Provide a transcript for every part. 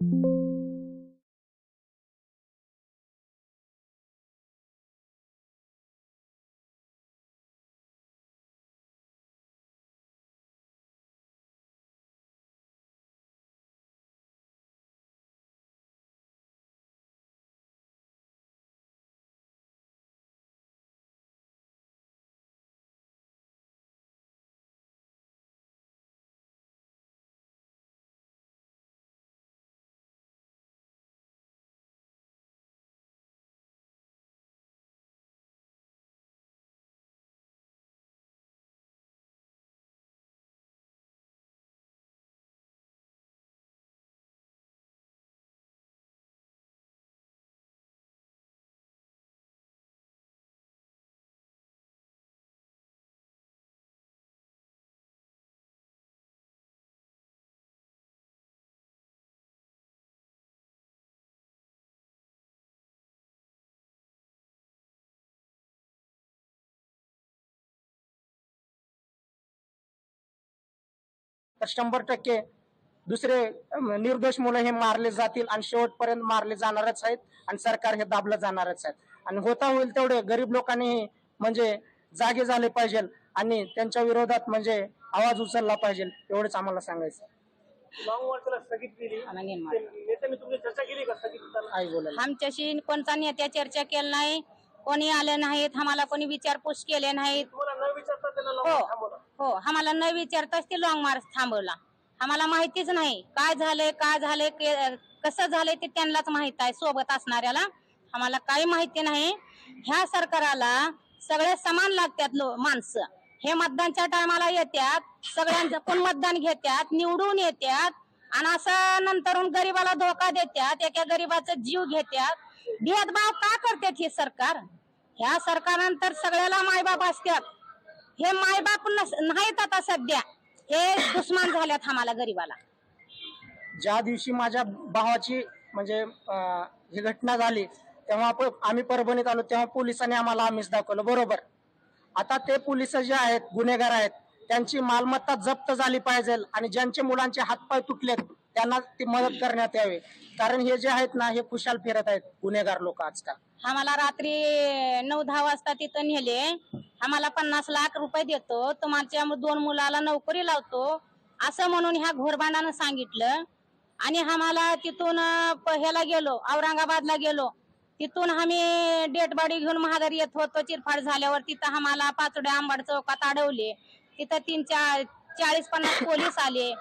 thank you तर शंभर टक्के दुसरे निर्दोष मुलं हे मारले जातील आणि शेवटपर्यंत मारले जाणारच आहेत आणि सरकार हे दाबलं जाणारच आहेत आणि होता होईल तेवढे गरीब लोकांनी म्हणजे जागे झाले पाहिजे आणि त्यांच्या विरोधात म्हणजे आवाज उचलला पाहिजे एवढंच आम्हाला सांगायचं आमच्याशी कोणता नेत्या चर्चा केली नाही. कोणी आले नाहीत आम्हाला कोणी विचारपूस केले नाहीत. विचारता हो. थांबवलं? हो आम्हाला न विचारताच ते लॉंग मार्च थांबवला. आम्हाला माहितीच नाही काय झालंय काय झालंय के- कसं झालंय ते त्यांनाच माहीत आहे सोबत असणाऱ्याला. आम्हाला काही माहिती नाही. ह्या सरकाराला सगळे समान लागतात लो माणसं. हे मतदानच्या टायमाला येतात सगळ्यांचं पण मतदान घेतात निवडून येतात आणि असं नंतरून गरीबाला धोका देतात एका गरीबाचा जीव घेतात भेदभाव का करतात हे सरकार? ह्या सरकारनंतर सगळ्याला मायबाप असतात हे मायबाप नाहीत आता सध्या. हे दुश्मन झाल्यात आम्हाला गरीबाला. ज्या दिवशी माझ्या भावाची म्हणजे अं, ही घटना झाली तेव्हा आम्ही परभणीत आलो तेव्हा पोलिसांनी आम्हाला आमिष दाखवलं बरोबर. आता ते पोलीस जे आहेत गुन्हेगार आहेत त्यांची मालमत्ता जप्त झाली पाहिजे आणि ज्यांचे मुलांचे हातपाय तुटलेत त्यांना ती मदत करण्यात यावी. कारण हे जे आहेत ना हे खुशाल फिरत आहेत गुन्हेगार लोक आजकाल. आम्हाला रात्री नऊ दहा वाजता तिथं नेले. आम्हाला पन्नास लाख रुपये देतो. तुम्हाला दोन मुलाला नोकरी लावतो. असं म्हणून ह्या घोरबांडानं सांगितलं. आणि आम्हाला तिथून ह्याला गेलो औरंगाबादला गेलो. तिथून आम्ही डेट बॉडी घेऊन महागारी येत होतो. चिरफाड झाल्यावर तिथं आम्हाला पाचोड्या आंबाड चौकात अडवले. तिथं तीन चार चाळीस पन्नास पोलीस आले.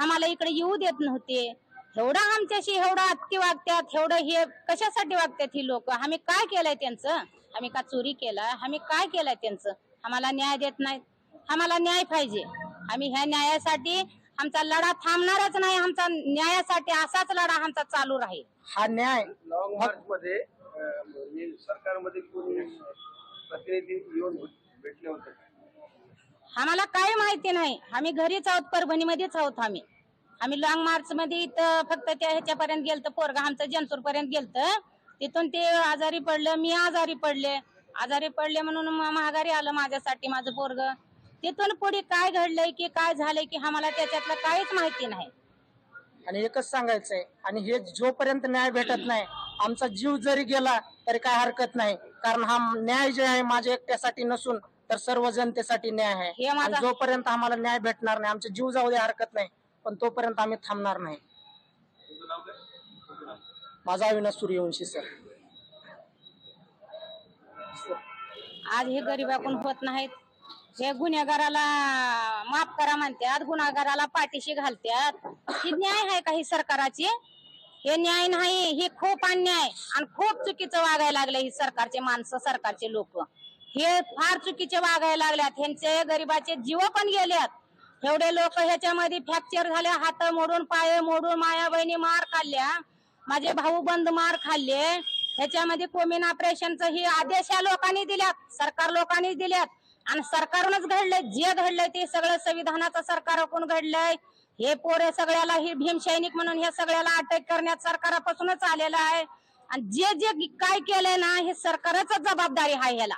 आम्हाला इकडे येऊ देत नव्हते. एवढं आमच्याशी एवढं अति वागतात एवढं हे कशासाठी वागतात ही लोक? आम्ही काय केलंय त्यांचं? आम्ही का चोरी केलाय? आम्ही काय केलंय त्यांचं? आम्हाला न्याय देत नाहीत. आम्हाला न्याय पाहिजे. आम्ही ह्या न्यायासाठी आमचा लढा थांबणारच नाही. आमचा न्यायासाठी असाच लढा आमचा चालू राहील. हा न्याय. लॉंग मार्च मध्ये सरकारमध्ये कोणी प्रतिनिधी येऊन भेटले होते? का? आम्हाला काय माहिती नाही. आम्ही घरीच आहोत परभणीमध्येच आहोत आम्ही. आम्ही लॉंग मार्च मध्ये इथं फक्त त्या ह्याच्यापर्यंत गेलतो पोरगा आमचं जंतूर पर्यंत गेलत. तिथून ते आजारी पडलं मी आजारी पडले. आजारी पडले म्हणून महागारी आलं माझ्यासाठी माझं पोरग. तिथून पुढे काय घडलंय की काय झालंय की आम्हाला त्याच्यातलं काहीच माहिती नाही. आणि एकच सांगायचंय आणि हे जोपर्यंत न्याय भेटत नाही आमचा जीव जरी गेला तरी काय हरकत नाही. कारण हा न्याय जे आहे माझ्या एकट्यासाठी नसून तर सर्व जनतेसाठी न्याय आहे. हे माझा- आणि जोपर्यंत आम्हाला न्याय भेटणार नाही आमचा जीव जाऊ दे हरकत नाही पण तोपर्यंत आम्ही थांबणार नाही. माझा अविनाश सूर्यवंशी सर. आज हे गरीबाकडून होत नाहीत. हे गुन्हेगाराला माफ करा म्हणतात गुन्हेगाराला पाठीशी घालतात ही न्याय आहे काही सरकाराची? हे न्याय नाही हे खूप अन्याय आणि खूप चुकीचं वागायला लागले ही सरकारचे माणसं सरकारचे लोक. हे फार चुकीचे वागायला लागल्यात. ह्यांचे गरीबाचे जीव पण गेल्यात एवढे लोक ह्याच्यामध्ये फ्रॅक्चर झाले हात मोडून पाय मोडून माया बहिणी मार काढल्या माझे भाऊ बंद मार खाल्ले. ह्याच्यामध्ये कोमिन ऑपरेशनचं ही आदेश या लोकांनी दिल्यात सरकार लोकांनी दिल्यात. आणि सरकारनंच घडलंय जे घडलंय ते सगळं संविधानाचं सरकारकडून घडलंय. हे पोरे सगळ्याला ही भीमसैनिक म्हणून हे सगळ्याला अटक करण्यात सरकारापासूनच आलेलं आहे. आणि जे जे काय केलंय ना हे सरकारच जबाबदारी आहे ह्याला.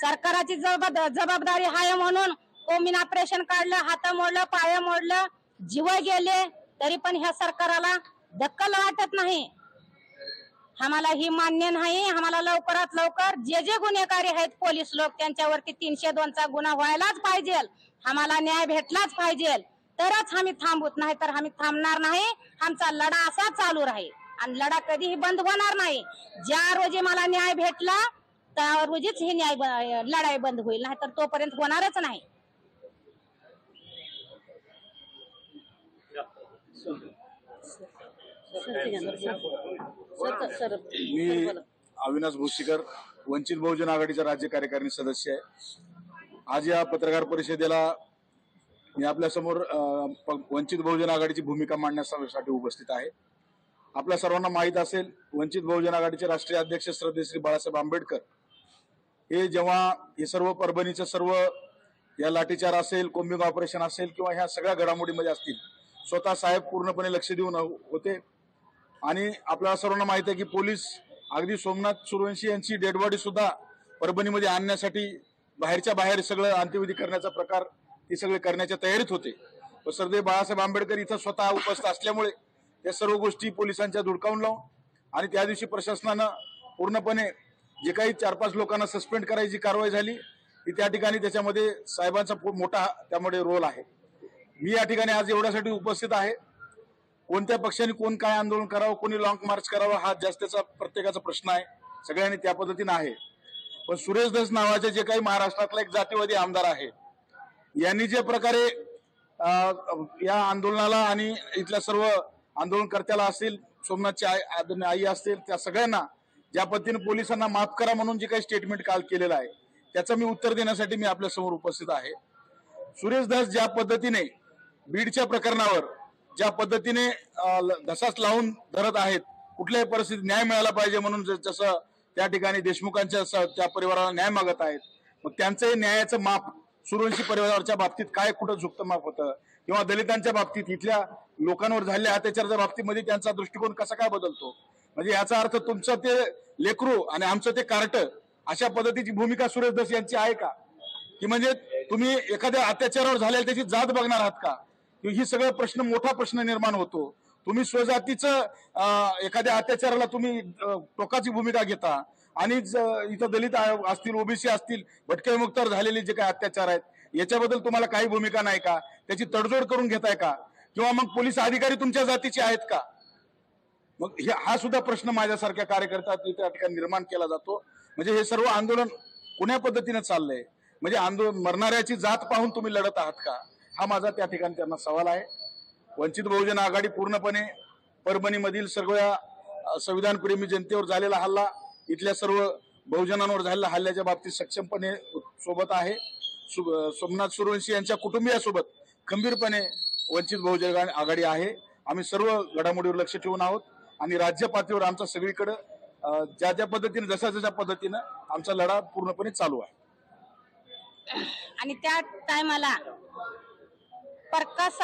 सरकाराची जबाबदारी आहे म्हणून कोमिन ऑपरेशन काढलं हात मोडलं पाय मोडलं जीव गेले तरी पण ह्या सरकाराला दक्कल वाटत नाही. आम्हाला ही मान्य नाही. आम्हाला लवकरात लवकर जे जे गुन्हेगारी आहेत पोलीस लोक त्यांच्यावरती तीनशे दोनचा गुन्हा व्हायलाच पाहिजे. आम्हाला न्याय भेटलाच पाहिजे. तरच आम्ही थांबूत नाही तर आम्ही थांबणार नाही. आमचा लढा असा चालू राहील. आणि लढा कधीही बंद होणार नाही. ज्या रोजी मला न्याय भेटला त्या रोजीच ही न्याय लढाई बंद होईल. नाही तर तोपर्यंत होणारच नाही. मी अविनाश भोसीकर वंचित बहुजन आघाडीचा राज्य कार्यकारिणी सदस्य आहे. आज या पत्रकार परिषदेला मी आपल्यासमोर वंचित बहुजन आघाडीची भूमिका मांडण्यासाठी उपस्थित आहे. आपल्या सर्वांना माहीत असेल वंचित बहुजन आघाडीचे राष्ट्रीय अध्यक्ष श्रद्धे श्री बाळासाहेब आंबेडकर हे जेव्हा हे सर्व परभणीचं सर्व या लाठीचार असेल कोम्बिंग ऑपरेशन असेल किंवा ह्या सगळ्या घडामोडीमध्ये असतील स्वतः साहेब पूर्णपणे लक्ष देऊन होते. आणि आपल्याला सर्वांना माहिती आहे की पोलीस अगदी सोमनाथ सुरवंशी यांची डेड बॉडी सुद्धा परभणीमध्ये आणण्यासाठी बाहेरच्या बाहेर सगळं अंत्यविधी करण्याचा प्रकार हे सगळे करण्याच्या तयारीत होते. व सरदेव बाळासाहेब आंबेडकर इथं स्वतः उपस्थित असल्यामुळे या सर्व गोष्टी पोलिसांच्या धुडकावून लावून आणि त्या दिवशी प्रशासनानं पूर्णपणे जे काही चार पाच लोकांना सस्पेंड करायची कारवाई झाली ती त्या ठिकाणी त्याच्यामध्ये साहेबांचा मोठा त्यामध्ये रोल आहे. मी या ठिकाणी आज एवढ्यासाठी उपस्थित आहे. कोणत्या पक्षाने कोण काय आंदोलन करावं कोणी लॉंग मार्च करावं हा जास्तीचा प्रत्येकाचा प्रश्न आहे. सगळ्यांनी त्या पद्धतीने आहे. पण सुरेश दस नावाचे जे काही महाराष्ट्रातला एक जातीवादी आमदार आहे यांनी जे प्रकारे या आंदोलनाला आणि इथल्या सर्व आंदोलनकर्त्याला असतील सोमनाथची आई आदरणीय आई असतील त्या सगळ्यांना ज्या पद्धतीने पोलिसांना माफ करा म्हणून जे काही स्टेटमेंट काल केलेलं आहे त्याचं मी उत्तर देण्यासाठी मी आपल्यासमोर उपस्थित आहे. सुरेश दास ज्या पद्धतीने बीडच्या प्रकरणावर ज्या पद्धतीने घसास धसास लावून धरत आहेत कुठल्याही परिस्थितीत न्याय मिळाला पाहिजे म्हणून ज- जसं त्या ठिकाणी देशमुखांच्या त्या परिवाराला न्याय मागत आहेत मग त्यांचंही न्यायाचं माप सुरवंशी परिवाराच्या बाबतीत काय कुठं झुकतं माप होतं? किंवा दलितांच्या बाबतीत इथल्या लोकांवर झालेल्या अत्याचाराच्या बाबतीमध्ये त्यांचा दृष्टिकोन कसा काय बदलतो? म्हणजे याचा अर्थ तुमचं ते लेकरू आणि आमचं ते कार्ट अशा पद्धतीची भूमिका सुरेश दस यांची आहे का? की म्हणजे तुम्ही एखाद्या अत्याचारावर झालेल्या त्याची जात बघणार आहात का? ही सगळं प्रश्न मोठा प्रश्न निर्माण होतो. तुम्ही स्वजातीचं एखाद्या अत्याचाराला तुम्ही टोकाची भूमिका घेता. आणि इथं दलित असतील ओबीसी असतील भटके विमुक्तावर झालेले जे काही अत्याचार आहेत याच्याबद्दल तुम्हाला काही भूमिका नाही का? त्याची तडजोड करून घेताय का? किंवा मग पोलीस अधिकारी तुमच्या जातीचे आहेत का? मग हे हा सुद्धा प्रश्न माझ्यासारख्या कार्यकर्त्यात त्या ठिकाणी निर्माण केला जातो. म्हणजे हे सर्व आंदोलन कोण्या पद्धतीने चाललंय? म्हणजे आंदोलन मरणाऱ्याची जात पाहून तुम्ही लढत आहात का? हा माझा त्या ठिकाणी त्यांना सवाल आहे. वंचित बहुजन आघाडी पूर्णपणे परभणीमधील सर्व संविधानप्रेमी जनतेवर झालेला हल्ला इथल्या सर्व बहुजनांवर झालेल्या हल्ल्याच्या बाबतीत सक्षमपणे सोबत आहे. सोमनाथ सूर्यवंशी यांच्या कुटुंबियासोबत खंबीरपणे वंचित बहुजन आघाडी आहे. आम्ही सर्व घडामोडीवर लक्ष ठेवून आहोत आणि राज्य पातळीवर आमचा सगळीकडं ज्या ज्या पद्धतीने जशा जशा पद्धतीनं आमचा लढा पूर्णपणे चालू आहे. आणि त्या टायमाला प्रकाश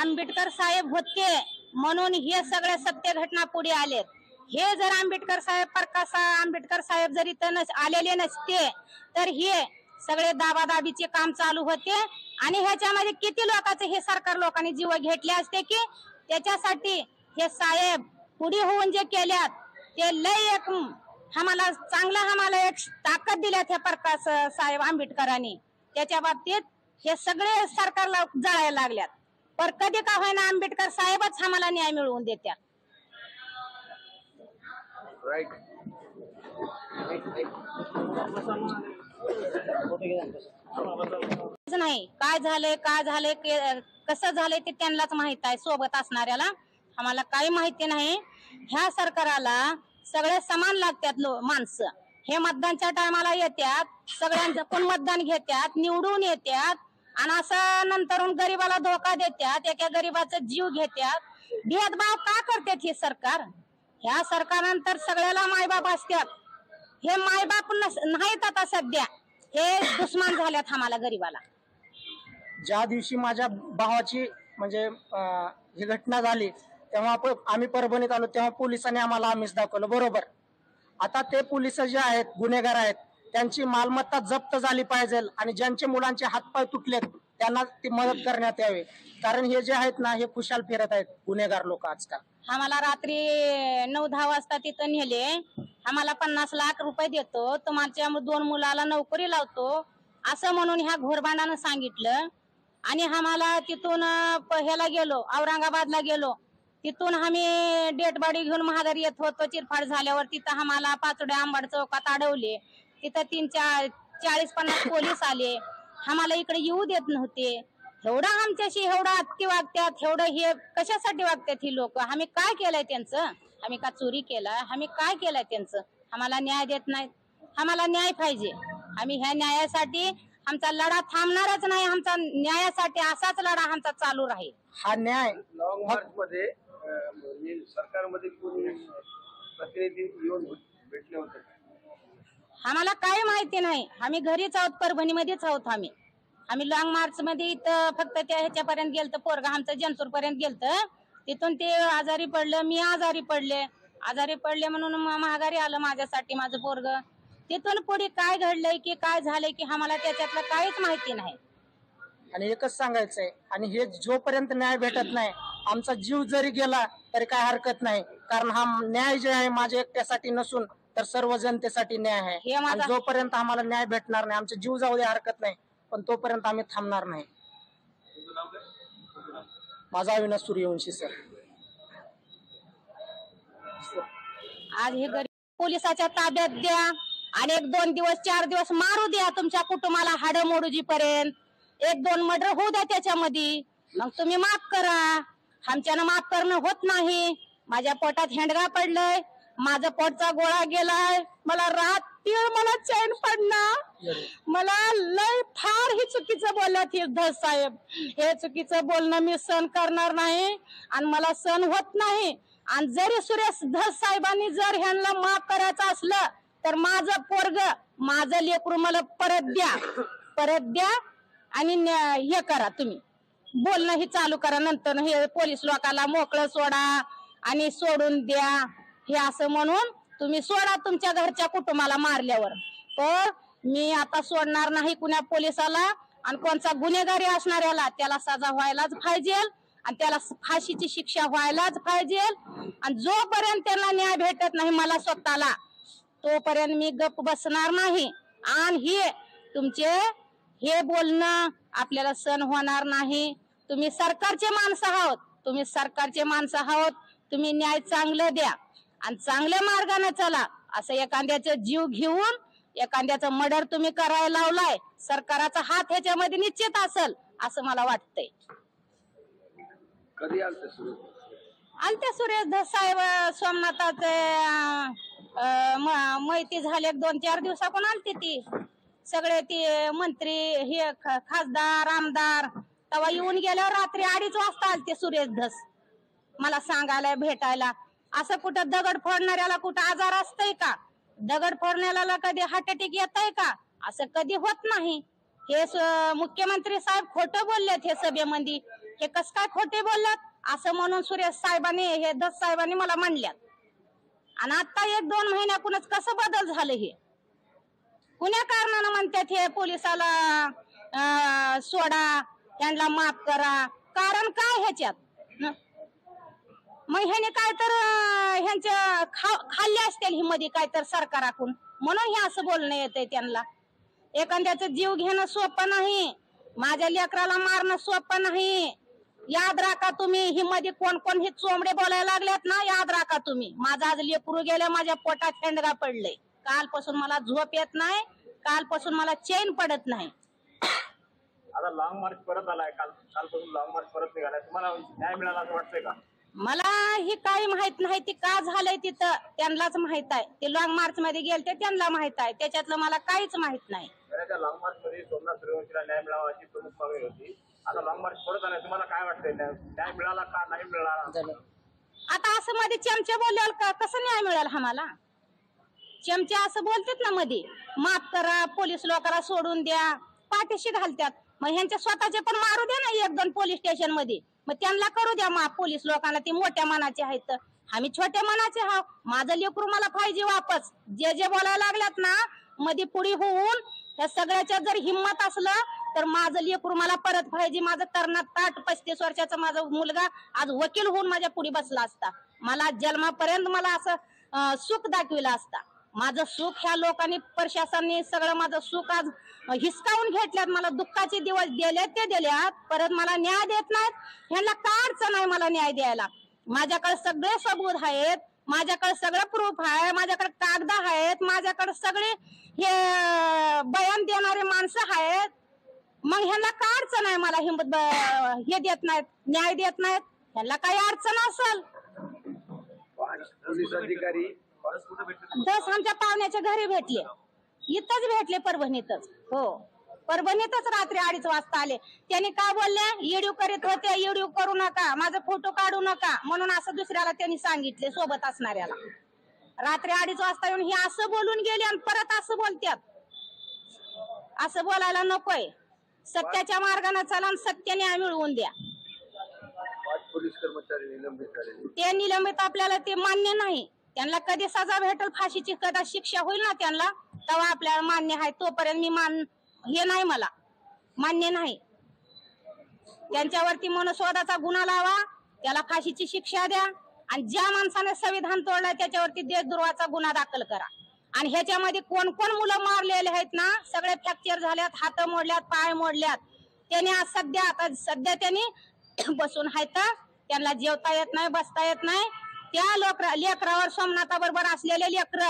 आंबेडकर साहेब होते. म्हणून हे सगळ्या सत्य घटना पुढे आलेत. हे जर आंबेडकर साहेब प्रकाश आंबेडकर साहेब जर इथं नस- आलेले नसते तर हे सगळे दाबादाबीचे काम चालू होते. आणि ह्याच्यामध्ये किती लोकांचे हे सरकार लोकांनी जीव घेतले असते की त्याच्यासाठी हे साहेब पुढे होऊन जे केल्यात ते लय एक आम्हाला चांगला आम्हाला एक ताकद दिल्यात ह्या प्रकाश साहेब आंबेडकरांनी. त्याच्या बाबतीत हे सगळे सरकारला जळायला लागल्यात. पर कधी का होईना आंबेडकर साहेबच आम्हाला न्याय मिळवून देत्या. नाही. काय झालंय काय झालंय कसं झालंय ते त्यांनाच माहीत आहे सोबत असणाऱ्याला. आम्हाला काही माहिती नाही. ह्या सरकाराला सगळे समान लागतात लो माणसं. हे मतदानच्या टायमाला येतात सगळ्यांचं पण मतदान घेतात निवडून येतात आणि असं नंतर गरीबाला धोका देतात एका गरीबाचा जीव घेतात भेदभाव का करतात हे सरकार? ह्या सरकारनंतर सगळ्याला मायबाप असतात हे मायबाप नस- नाहीत आता सध्या. हे दुश्मन झाल्यात आम्हाला गरीबाला. ज्या दिवशी माझ्या भावाची म्हणजे ही घटना झाली तेव्हा प- आम्ही परभणीत आलो तेव्हा पोलिसांनी आम्हाला आमिष दाखवलं. बरोबर. आता ते पोलीस जे आहेत गुन्हेगार आहेत त्यांची मालमत्ता जप्त झाली पाहिजे आणि ज्यांचे मुलांचे हातपाय तुटलेत त्यांना ती मदत करण्यात यावी. कारण हे जे आहेत ना हे खुशाल फिरत आहेत गुन्हेगार लोक आजकाल. आम्हाला रात्री नऊ दहा वाजता तिथं नेले. आम्हाला पन्नास लाख रुपये देतो. तुमच्या दोन मुलाला नोकरी लावतो. असं म्हणून ह्या घोरबांडानं सांगितलं. आणि आम्हाला तिथून ह्याला गेलो औरंगाबादला गेलो. तिथून आम्ही डेट बॉडी घेऊन महागारी येत होतो. चिरफाड झाल्यावर तिथं आम्हाला पाचोडे आंबाड चौकात अडवले. तिथं तीन चार चाळीस पन्नास पोलीस आले. आम्हाला इकडे येऊ देत नव्हते. एवढं आमच्याशी एवढं अटकी वागतात एवढं हे कशासाठी वागतात ही लोक? आम्ही काय केलंय त्यांचं? आम्ही का चोरी केलं? आम्ही काय केलंय त्यांचं? आम्हाला न्याय देत नाहीत आम्हाला न्याय पाहिजे. आम्ही ह्या न्यायासाठी आमचा लढा थांबणारच नाही. आमचा न्यायासाठी असाच लढा आमचा चालू राहील. हा न्याय. लॉंग मार्च मध्ये म्हणजे सरकारमध्ये कोणी प्रतिनिधी येऊन भेटले होते? आम्हाला काय माहिती नाही. आम्ही घरीच आहोत परभणीमध्येच आहोत आम्ही. आम्ही लॉंग मार्च मध्ये इथं फक्त त्या ह्याच्यापर्यंत गेलतो पोरगा आमचं जनसूर पर्यंत गेलतं. तिथून ते आजारी पडलं मी आजारी पडले. आजारी पडले म्हणून महागारी माघारी आलं माझ्यासाठी माझं पोरग. तिथून पुढे काय घडलंय की काय झालंय की आम्हाला त्याच्यातलं काहीच माहिती नाही. आणि एकच सांगायचंय आणि हे जोपर्यंत न्याय भेटत नाही आमचा जीव जरी गेला तरी काय हरकत नाही. कारण हा न्याय जे आहे माझ्या एकट्यासाठी नसून तर सर्व जनतेसाठी न्याय आहे. हे माझा- आणि जोपर्यंत आम्हाला न्याय भेटणार नाही आमचा जीव जाऊ दे हरकत नाही पण तोपर्यंत आम्ही थांबणार नाही. माझा अविनाश सूर्यवंशी सर. आज हे गरीब पोलिसाच्या ताब्यात द्या आणि एक दोन दिवस चार दिवस मारू द्या तुमच्या कुटुंबाला हाड मोडूजी पर्यंत एक दोन मर्डर होऊ द्या त्याच्यामध्ये. मग तुम्ही माफ करा. आमच्यानं माफ करणं होत नाही. माझ्या पोटात हेंडगा पडलंय. माझा पोटचा गोळा गेलाय. मला रात तीळ मला चैन पडणार. मला लय फार ही चुकीचं बोलल्यात हे साहेब. हे चुकीचं बोलणं मी सहन करणार नाही आणि मला सहन होत नाही. आणि जरी सुरेश धस साहेबांनी जर ह्यांना माफ करायचं असलं तर माझं पोरग माझं लेकरू मला परत द्या. परत द्या आणि न्या- हे करा तुम्ही. बोलणं ही चालू करा. नंतर हे पोलीस लोकाला मोकळं सोडा आणि सोडून द्या. हे असं म्हणून तुम्ही सोडा तुमच्या घरच्या कुटुंबाला मारल्यावर. तर मी आता सोडणार नाही कुण्या पोलिसाला आणि कोणचा गुन्हेगारी असणाऱ्याला त्याला सजा व्हायलाच पाहिजे आणि त्याला फाशीची शिक्षा व्हायलाच पाहिजे. आणि जोपर्यंत त्यांना न्याय भेटत नाही मला स्वतःला तोपर्यंत मी गप बसणार नाही. आणि हे तुमचे हे बोलणं आपल्याला सण होणार नाही. तुम्ही सरकारचे माणसं आहोत. तुम्ही सरकारचे माणसं आहोत. तुम्ही न्याय चांगलं द्या. आणि चांगल्या मार्गाने चला. असं एखाद्याचं जीव घेऊन एखाद्याचं मर्डर तुम्ही करायला लावलाय सरकाराचा हात ह्याच्यामध्ये निश्चित असेल असं मला वाटतंय. कधी आलं सुरू? आणि ते सुरेश धस साहेब सोमनाथाचे अं, अं, म- मैती झाले एक दोन चार दिवसापून आलते ती. सगळे ते मंत्री हे खासदार आमदार तेव्हा येऊन गेल्यावर रात्री अडीच वाजता आलते सुरेश धस. मला सांगायला भेटायला. असं कुठं दगड फोडणाऱ्याला कुठं आजार असतंय का? दगड फोडण्याला कधी हार्ट अटॅक येत आहे का? असं कधी होत नाही. हे मुख्यमंत्री साहेब खोटं बोललेत हे सभेमध्ये. हे कस काय खोटे बोलल्यात असं म्हणून सुरेश साहेबांनी हे दस साहेबांनी मला म्हणल्यात. आणि आता एक दोन महिन्यातूनच कसं बदल झालं हे? कुण्या कारणानं म्हणतात हे पोलिसाला सोडा त्यांना माफ करा? कारण काय ह्याच्यात? मग ह्याने काय तर ह्यांच्या खा खाल्ले असतील ही मध्ये काय तर सरकाराकडून म्हणून हे असं बोलणं येतंय त्यांना. एखाद्याचं जीव घेणं सोपं नाही. माझ्या लेकराला मारणं सोपं नाही. याद राखा तुम्ही ही मध्ये कोण कोण हे चोंबडे बोलायला लागल्यात ना याद राखा तुम्ही. माझा आज लेकरू गेल्या माझ्या पोटात हेंडगा पडले कालपासून मला झोप येत नाही कालपासून मला चेन पडत नाही. आता लॉंग मार्च परत आलाय काल कालपासून लॉंग मार्च परत निघालाय. तुम्हाला न्याय मिळाला असं वाटतंय का? मला ही काही माहीत नाही ती का झालंय तिथं? त्यांनाच माहीत आहे. ते लॉंग मार्च मध्ये गेलते त्यांना माहीत आहे. त्याच्यातलं मला काहीच माहीत नाही. त्या लॉंग मार्च मध्ये सोमनाथ सूर्यवंशीला न्याय मिळावा अशी प्रमुख मागणी होती. आता लॉंग मार्च परत आलाय तुम्हाला काय वाटतंय? न्याय न्याय मिळाला का नाही मिळाला? झालं. आता असं मध्ये चमचे बोलल्यावर का कसं न्याय मिळेल आम्हाला? चमचे असं बोलतात ना मध्ये माफ करा पोलीस लोकांना सोडून द्या पाठीशी घालतात. मग ह्यांच्या स्वतःचे पण मारू द्या ना एक दोन पोलीस स्टेशनमध्ये. मग त्यांना करू द्या मग पोलीस लोकांना ते मोठ्या मनाचे आहेत. तर. आम्ही छोट्या मनाचे आहोत. माझं लेकरू मला पाहिजे वापस. जे जे बोलायला लागल्यात ना मध्ये पुढे होऊन त्या सगळ्याच्या जर हिंमत असलं तर माझं लेकरू मला परत पाहिजे. माझं कर्णात ताट पस्तीस वर्षाचा माझा मुलगा आज वकील होऊन माझ्या पुढे बसला असता. मला जन्मापर्यंत मला असं सुख दाखविला असता. माझं सुख ह्या लोकांनी प्रशासनाने सगळं माझं सुख आज हिसकावून घेतल्यात मला दुःखाचे दिवस दिले ते दिल्यात परत मला न्याय देत नाहीत. ह्यांना का अडचण आहे मला न्याय द्यायला? माझ्याकडे सगळे सबूत आहेत माझ्याकडे सगळं प्रूफ आहे माझ्याकडे कागद आहेत माझ्याकडे सगळे हे बयान देणारे माणसं आहेत. मग ह्यांना काय अडचण आहे मला हिंमत हे देत नाहीत न्याय देत नाहीत? ह्यांना काही अडचण असेल? पोलीस अधिकारी दस आमच्या पाहुण्याच्या घरी भेटले. इथंच भेटले परभणीतच. हो. परभणीतच रात्री अडीच वाजता आले. त्यांनी काय बोलले येडीव करीत होते येडीव करू नका माझा फोटो काढू नका. म्हणून असं दुसऱ्याला त्यांनी सांगितले सोबत असणाऱ्याला. रात्री अडीच वाजता येऊन हे असं बोलून गेले आणि परत असं बोलतात असं बोलायला नकोय. सत्याच्या मार्गाने चला आणि सत्य न्याय मिळवून द्या. पोलीस कर्मचारी निलंबित ते निलंबित आपल्याला ते मान्य नाही. त्यांना कधी सजा भेटेल फाशीची कदा शिक्षा होईल ना त्यांना तेव्हा आपल्याला मान्य आहे. तोपर्यंत मी मान हे नाही मला. मान्य नाही. त्यांच्यावरती मनुस्वादाचा गुन्हा लावा त्याला फाशीची शिक्षा द्या आणि ज्या माणसाने संविधान तोडलंय त्याच्यावरती देशद्रोहाचा गुन्हा दाखल करा. आणि ह्याच्यामध्ये कोण कोण मुलं मारलेले आहेत ना सगळे फ्रॅक्चर झाल्यात हात मोडल्यात पाय मोडल्यात. त्याने आज सध्या आता सध्या त्यांनी बसून आहेत त्यांना जेवता येत नाही बसता येत नाही. त्या लोक लेकरावर सोमनाथा बरोबर असलेले लेकर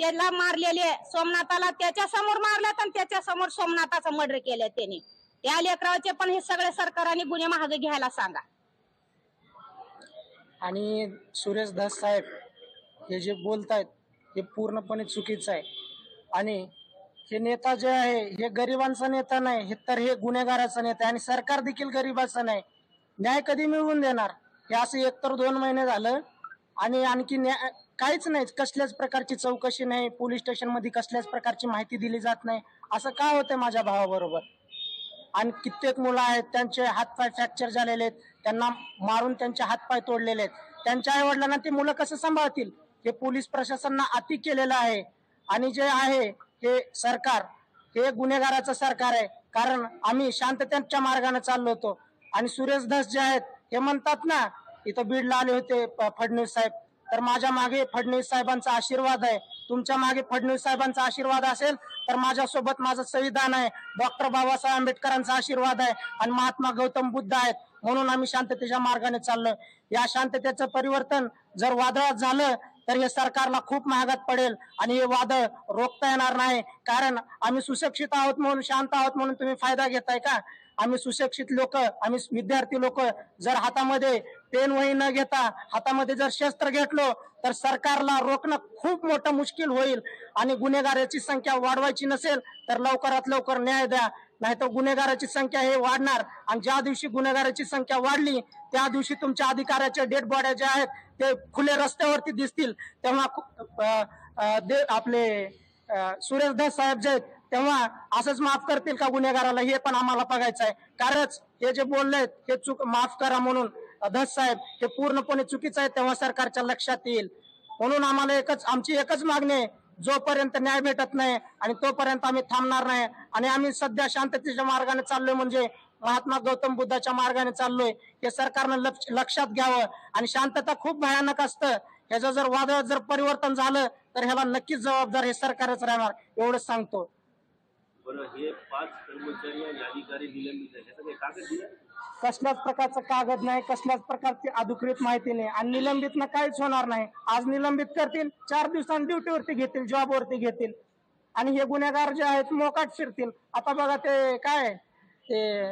त्याला मारलेले सोमनाथाला त्याच्यासमोर मारल्यात आणि त्याच्यासमोर सोमनाथाचा मर्डर केलं त्यांनी. त्या लेकराचे पण हे सगळे सरकारने गुन्हे महाग घ्यायला सांगा. आणि सुरेश धस साहेब हे जे बोलतायत हे पूर्णपणे चुकीचं आहे. आणि हे नेता जे आहे हे गरिबांचा नेता नाही हे तर हे गुन्हेगाराचा नेता आहे आणि सरकार देखील गरिबाचं नाही. न्याय कधी मिळवून देणार? हे असं एकतर दोन महिने झालं आणि आणखी न्या काहीच नाही. कसल्याच प्रकारची चौकशी नाही. पोलीस स्टेशनमध्ये कसल्याच प्रकारची माहिती दिली जात नाही. असं का होतंय माझ्या भावाबरोबर? आणि कित्येक मुलं आहेत त्यांचे हातपाय फ्रॅक्चर झालेले आहेत. त्यांना मारून त्यांचे हातपाय तोडलेले आहेत. त्यांच्या आई वडिलांना ते मुलं कसं सांभाळतील? हे पोलीस प्रशासनानं अति केलेलं आहे. आणि जे आहे हे सरकार हे गुन्हेगाराचं सरकार आहे. कारण आम्ही शांततेच्या मार्गाने चाललो होतो. आणि सुरेश धस जे आहेत हे म्हणतात ना इथं बीडला आले होते फडणवीस साहेब. तर माझ्या मागे फडणवीस साहेबांचा आशीर्वाद आहे. तुमच्या मागे फडणवीस साहेबांचा आशीर्वाद असेल तर माझ्यासोबत माझं संविधान आहे. डॉक्टर बाबासाहेब आंबेडकरांचा आशीर्वाद आहे आणि महात्मा गौतम बुद्ध आहेत. म्हणून आम्ही शांततेच्या मार्गाने चाललोय. या शांततेचं परिवर्तन जर वादळात झालं तर हे सरकारला खूप महागात पडेल आणि हे वादळ रोखता येणार नाही. कारण आम्ही सुशिक्षित आहोत म्हणून शांत आहोत म्हणून तुम्ही फायदा घेताय का? आम्ही सुशिक्षित लोक आम्ही विद्यार्थी लोक जर हातामध्ये पेन वही न घेता हातामध्ये जर शस्त्र घेतलो तर सरकारला रोखणं खूप मोठं मुश्किल होईल आणि गुन्हेगाराची संख्या वाढवायची नसेल तर लवकरात लवकर न्याय द्या. नाहीतर गुन्हेगाराची संख्या हे वाढणार आणि ज्या दिवशी गुन्हेगाराची संख्या वाढली त्या दिवशी तुमच्या अधिकाऱ्याच्या डेड बॉड्या ज्या आहेत ते खुले रस्त्यावरती दिसतील. तेव्हा दे- आपले सुरेशदास सुरेश साहेब जे आहेत तेव्हा असंच माफ करतील का गुन्हेगाराला? हे पण आम्हाला बघायचं आहे कारणच हे जे बोललेत हे चूक माफ करा म्हणून. धस साहेब हे पूर्णपणे चुकीचं आहे तेव्हा सरकारच्या लक्षात येईल. म्हणून आम्हाला एकच आमची एकच मागणी आहे जोपर्यंत न्याय भेटत नाही आणि तोपर्यंत आम्ही थांबणार नाही. आणि आम्ही सध्या शांततेच्या मार्गाने चाललोय म्हणजे महात्मा गौतम बुद्धाच्या मार्गाने चाललोय. हे सरकारनं लक्ष- लक्षात घ्यावं. आणि शांतता खूप भयानक असतं. ह्याचं जर वादळात जर परिवर्तन झालं तर ह्याला नक्कीच जबाबदार हे सरकारच राहणार एवढंच सांगतो. बरं हे पाच कर्मचारी आणि अधिकारी निलंबित कसल्याच प्रकारचं कागद नाही कसल्याच प्रकारची अधिकृत माहिती नाही आणि निलंबित काहीच होणार नाही. आज निलंबित करतील चार दिवसांनी ड्युटीवरती घेतील जॉबवरती घेतील. आणि हे गुन्हेगार जे आहेत मोकाट शिरतील. आता बघा ते काय ते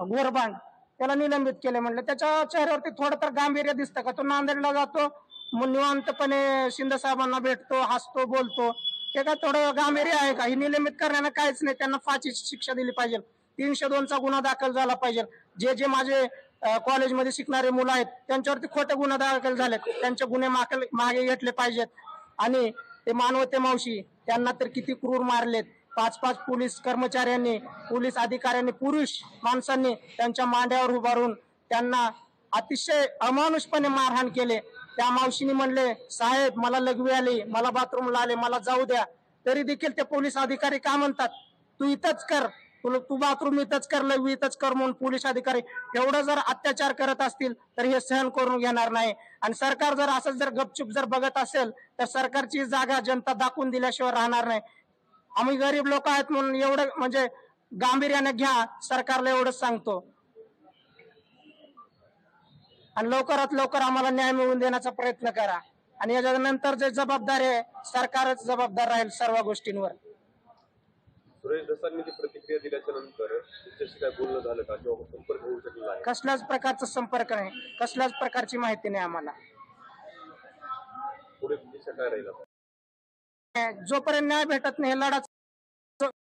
गोरबांड त्याला निलंबित केले म्हणलं. त्याच्या चेहऱ्यावरती थोडं तर गांभीर्य दिसतं का? तो नांदेडला जातो मग निवांतपणे शिंदे साहेबांना भेटतो हसतो बोलतो. ते काय थोडं गांभीर्य आहे का? ही निलंबित करण्यानं काहीच नाही. त्यांना फाशीची शिक्षा दिली पाहिजे. तीनशे दोनचा गुन्हा दाखल झाला पाहिजे. जे जे माझे कॉलेजमध्ये शिकणारे मुलं आहेत त्यांच्यावरती खोटे गुन्हा दाखल झालेत. त्यांचे गुन्हे मागे मागे घेतले पाहिजेत. आणि ते मानवते मावशी त्यांना तर किती क्रूर मारलेत. पाच पाच पोलीस कर्मचाऱ्यांनी पोलीस अधिकाऱ्यांनी पुरुष माणसांनी त्यांच्या मांड्यावर उभारून त्यांना अतिशय अमानुषपणे मारहाण केले. त्या मावशीने म्हणले साहेब मला लघवी आली मला बाथरूमला आले मला जाऊ द्या. तरी देखील ते पोलीस अधिकारी का म्हणतात? तू इथंच कर. तुला तू बाथरूम इथंच कर लघवी इथंच कर म्हणून पोलीस अधिकारी एवढं जर अत्याचार करत असतील तर हे सहन करून घेणार नाही. आणि सरकार जर असंच जर गपचूप जर बघत असेल तर सरकारची जागा जनता दाखवून दिल्याशिवाय राहणार नाही. आम्ही गरीब लोक आहेत म्हणून एवढं म्हणजे गांभीर्याने घ्या सरकारला एवढंच सांगतो. आणि लवकरात लवकर आम्हाला न्याय मिळवून देण्याचा प्रयत्न करा. आणि याच्यानंतर जे जबाबदारी आहे सरकारच जबाबदार राहील सर्व गोष्टींवर. सुरेश दसांनी ती प्रतिक्रिया दिल्याच्या नंतर तुमच्याशी काय बोलणं झालं का? किंवा संपर्क होऊ शकलेला आहे कसल्याच प्रकारचा संपर्क नाही. कसल्याच प्रकारची माहिती नाही आम्हाला. पुढे दिशा काय राहील आता? जोपर्यंत न्याय भेटत नाही लढा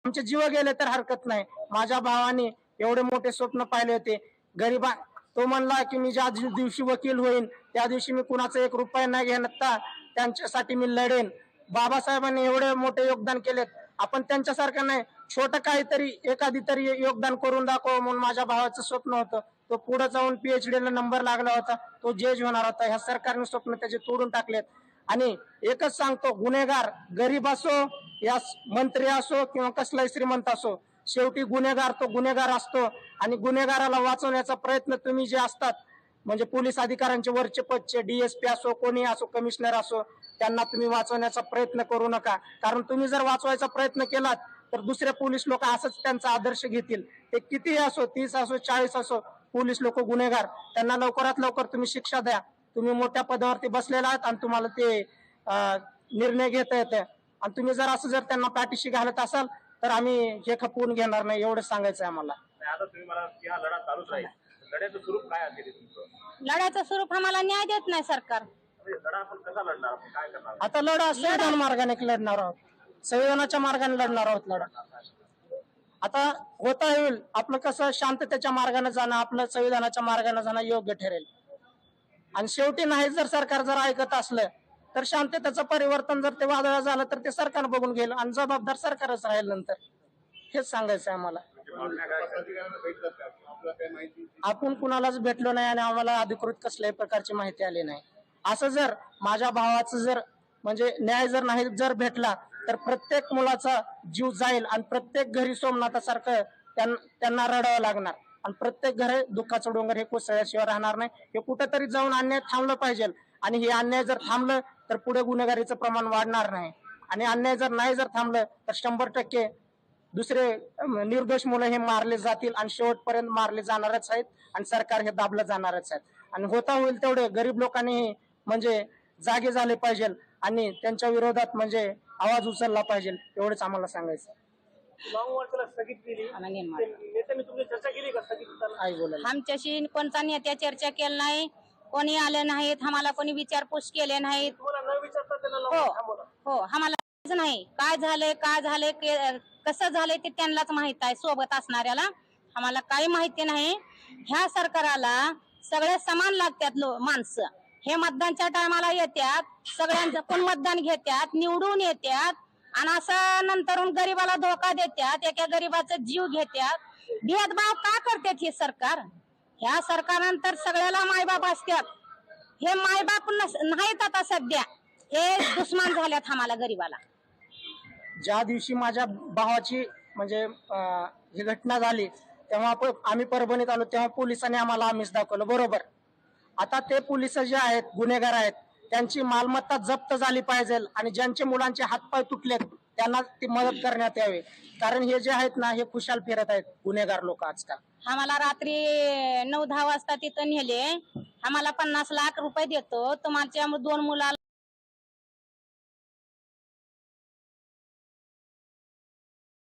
आमचे जीव गेले तर हरकत नाही. माझ्या भावाने एवढे मोठे स्वप्न पाहिले होते. गरीबा तो म्हणला की मी ज्या दिव- दिवशी वकील होईन त्या दिवशी मी कुणाचा एक रुपया नाही घेणार त्यांच्यासाठी मी लढेन. बाबासाहेबांनी एवढे मोठे योगदान केलेत. आपण त्यांच्यासारखं नाही. छोटं काहीतरी एखादी तरी योगदान करून दाखव म्हणून माझ्या भावाचं स्वप्न होतं. तो पुढे जाऊन पीएचडी ला नंबर लागला होता. तो जज होणार होता. ह्या सरकारने स्वप्न त्याचे तोडून टाकलेत. आणि एकच सांगतो गुन्हेगार गरीब असो या मंत्री असो किंवा कसलाही श्रीमंत असो शेवटी गुन्हेगार तो गुन्हेगार असतो. आणि गुन्हेगाराला वाचवण्याचा प्रयत्न तुम्ही जे असतात म्हणजे पोलीस अधिकाऱ्यांचे वरचे पदचे डीएसपी असो कोणी असो कमिशनर असो त्यांना तुम्ही वाचवण्याचा प्रयत्न करू नका. कारण तुम्ही जर वाचवायचा प्रयत्न केलात तर दुसरे पोलीस लोक असंच त्यांचा आदर्श घेतील. ते कितीही असो तीस असो चाळीस असो पोलीस लोक गुन्हेगार. त्यांना लवकरात लवकर तुम्ही शिक्षा द्या. तुम्ही मोठ्या पदावरती बसलेला आहात आणि तुम्हाला ते निर्णय घेता येते आणि तुम्ही जर असं जर त्यांना पाठीशी घालत असाल तर आम्ही हे खपवून घेणार नाही एवढं सांगायचं आहे आम्हाला लढ्याचं स्वरूप काय असेल तुमचं? लढ्याचं स्वरूप आम्हाला न्याय देत नाही सरकार. म्हणजे लढा आपण कसा लढणार आपण काय करणार आता लढा संविधान मार्गाने लढणार आहोत. संविधानाच्या मार्गाने लढणार आहोत लढा. आता होता येईल. आपलं कसं शांततेच्या मार्गाने जाणं आपलं संविधानाच्या मार्गाने जाणं योग्य ठरेल. आणि शेवटी नाही जर सरकार जर ऐकत असलं तर शांततेचं परिवर्तन जर ते वादळ झालं तर ते सरकार बघून घेईल आणि जबाबदार सरकारच राहील नंतर. हेच सांगायचं आहे आम्हाला आपण कुणालाच भेटलो नाही आणि आम्हाला अधिकृत कसल्याही प्रकारची माहिती आली नाही. असं जर माझ्या भावाचं जर म्हणजे न्याय जर नाही जर भेटला तर प्रत्येक मुलाचा जीव जाईल आणि प्रत्येक घरी सोमनाथासारखं त्यां- त्यांना रडावं लागणार. आणि प्रत्येक घरी दुःखाचं डोंगर हे कोसळल्याशिवाय राहणार नाही. हे कुठेतरी जाऊन अन्याय थांबलं पाहिजे. आणि हे अन्याय जर थांबलं तर पुढे गुन्हेगारीचं प्रमाण वाढणार नाही. आणि अन्याय जर नाही जर थांबलं तर शंभर टक्के दुसरे निर्दोष मुलं हे मारले जातील आणि शेवटपर्यंत मारले जाणारच आहेत आणि सरकार हे दाबलं जाणारच आहेत. आणि होता होईल तेवढे गरीब लोकांनी म्हणजे जागे झाले पाहिजे आणि त्यांच्या विरोधात म्हणजे आवाज उचलला पाहिजे एवढंच आम्हाला सांगायचं आमच्याशी कोणता नेत्या चर्चा केली नाही कोणी आले नाहीत आम्हाला कोणी विचारपूस केले नाहीत. हो हो आम्हाला नाही. काय झालंय काय झालंय के- कसं झालंय ते त्यांनाच माहीत आहे सोबत असणाऱ्याला. आम्हाला काही माहिती नाही. ह्या सरकाराला सगळे समान लागतात लो माणसं. हे मतदानच्या टायमाला येतात सगळ्यांचं कोण मतदान घेतात निवडून येतात आणि असं नंतर गरीबाला धोका देतात एका गरीबाचा जीव घेतात भेदभाव का करतात हे सरकार? ह्या सरकारनंतर सगळ्याला मायबाप असतात हे मायबाप नाहीत आता सध्या. हे दुश्मन झाल्यात आम्हाला गरीबाला. ज्या दिवशी माझ्या भावाची म्हणजे ही घटना झाली तेव्हा आपण आम्ही परभणीत आलो तेव्हा पोलिसांनी आम्हाला आमिष दाखवलं बरोबर. आता ते पोलीस जे आहेत गुन्हेगार आहेत त्यांची मालमत्ता जप्त झाली पाहिजे आणि ज्यांचे मुलांचे हातपाय तुटलेत त्यांना ती मदत करण्यात यावी. कारण हे जे आहेत ना हे खुशाल फिरत आहेत गुन्हेगार लोक आजकाल. आम्हाला रात्री नऊ दहा वाजता तिथं नेले. आम्हाला पन्नास लाख रुपये देतो. तुम्हाला दोन मुलाला